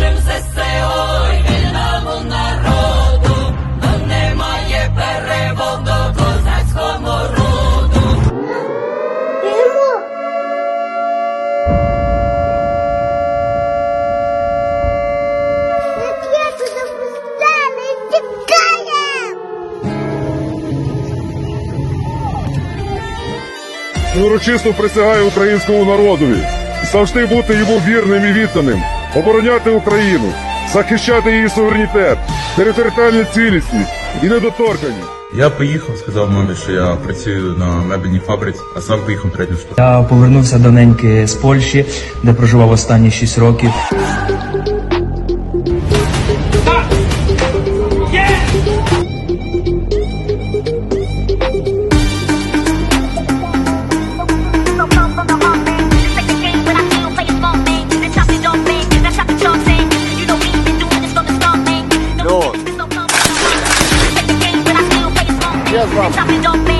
нашим ЗСО й вільному народу, но немає переводу козацькому роду. Урочисто присягаю українському народові. Завжди бути йому вірним і відданим, обороняти Україну, захищати її суверенітет, територіальну цілісність і недоторканність. Я поїхав, сказав мамі, що я працюю на мебельній фабриці, а сам поїхав третю штуку. Я повернувся до неньки з Польщі, де проживав останні 6 років. Я з вами.